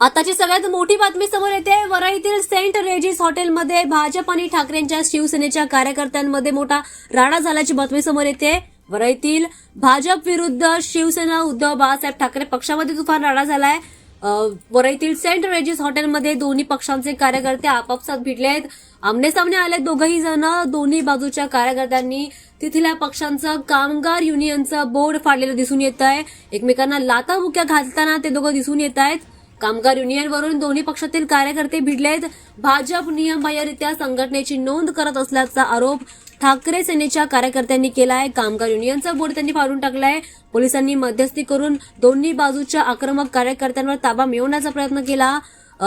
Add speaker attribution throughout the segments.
Speaker 1: आताची सगळ्यात मोठी बातमी समोर येते. वरळीतील सेंट रेजिस हॉटेलमध्ये भाजप आणि ठाकरेंच्या शिवसेनेच्या कार्यकर्त्यांमध्ये मोठा राडा झाल्याची बातमी समोर येते. वरळीतील भाजप विरुद्ध शिवसेना उद्धव बाळासाहेब ठाकरे पक्षामध्ये तुफान राडा झालाय. अं, सेंट रेजिस हॉटेलमध्ये दोन्ही पक्षांचे कार्यकर्ते आपापसात भिडले आहेत. आमने सामने आले दोघही जण. दोन्ही बाजूच्या कार्यकर्त्यांनी तिथल्या पक्षांचं कामगार युनियनचं बोर्ड फाडलेलं दिसून येत आहे. एकमेकांना लातामुक्या घालताना ते दोघं दिसून येत आहेत. कामगार युनियनवरून दोन्ही पक्षातील कार्यकर्ते भिडलेत भाजप नियमबाह्यरित्या संघटनेची नोंद करत असल्याचा आरोप ठाकरे सेनेच्या कार्यकर्त्यांनी केला आहे कामगार युनियनचा बोर्ड त्यांनी फाडून टाकलाय. पोलिसांनी मध्यस्थी करून दोन्ही बाजूच्या आक्रमक कार्यकर्त्यांवर ताबा मिळवण्याचा प्रयत्न केला.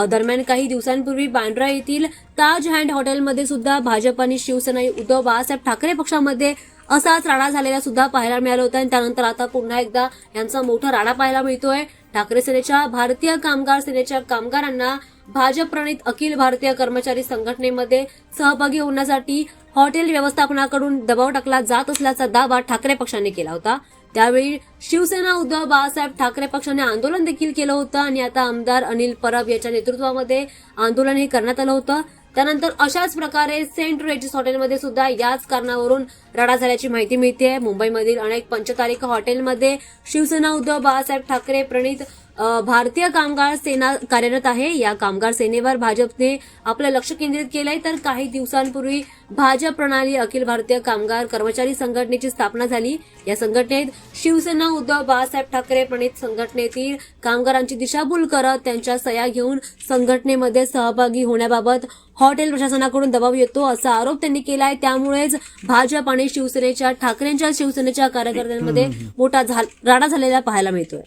Speaker 1: दरम्यान काही दिवसांपूर्वी बांद्रा येथील ताज हँड हॉटेलमध्ये सुद्धा भाजप आणि शिवसेना उद्धव बाळासाहेब ठाकरे पक्षामध्ये असाच राडा झालेला सुद्धा पाहायला मिळाला होता. आणि त्यानंतर आता पुन्हा एकदा यांचा मोठा राडा पाहायला मिळतोय. ठाकरे सेनेच्या भारतीय कामगार सेनेच्या कामगारांना भाजप प्रणित अखिल भारतीय कर्मचारी संघटनेमध्ये सहभागी होण्यासाठी हॉटेल व्यवस्थापनाकडून दबाव टाकला जात असल्याचा दावा ठाकरे पक्षाने केला होता. त्यावेळी शिवसेना उद्धव बाळासाहेब ठाकरे पक्षाने आंदोलन देखील केलं होतं आणि आता आमदार अनिल परब याच्या नेतृत्वामध्ये आंदोलन हे करण्यात आलं होतं. त्यानंतर अशाच प्रकारे सेंट रेजिस हॉटेलमध्ये सुद्धा याच कारणावरून राडा झाल्याची माहिती मिळते मुंबईमधील अनेक पंचतारिका हॉटेलमध्ये शिवसेना उद्धव बाळासाहेब ठाकरे प्रणित भारतीय कामगार सेना कार्यरत आहे. या कामगार सेनेवर भाजपने आपलं लक्ष केंद्रित केलंय. तर काही दिवसांपूर्वी भाजप प्रणाली अखिल भारतीय कामगार कर्मचारी संघटनेची स्थापना झाली. या संघटनेत शिवसेना उद्धव बाळासाहेब ठाकरे प्रणित संघटनेतील कामगारांची दिशाभूल करत त्यांच्या सह्या घेऊन संघटनेमध्ये सहभागी होण्याबाबत हॉटेल प्रशासनाकडून दबाव येतो असा आरोप त्यांनी केलाय. त्यामुळेच भाजप आणि शिवसेनेच्या ठाकरेंच्या शिवसेनेच्या कार्यकर्त्यांमध्ये मोठा राडा झालेला पाहायला मिळतोय.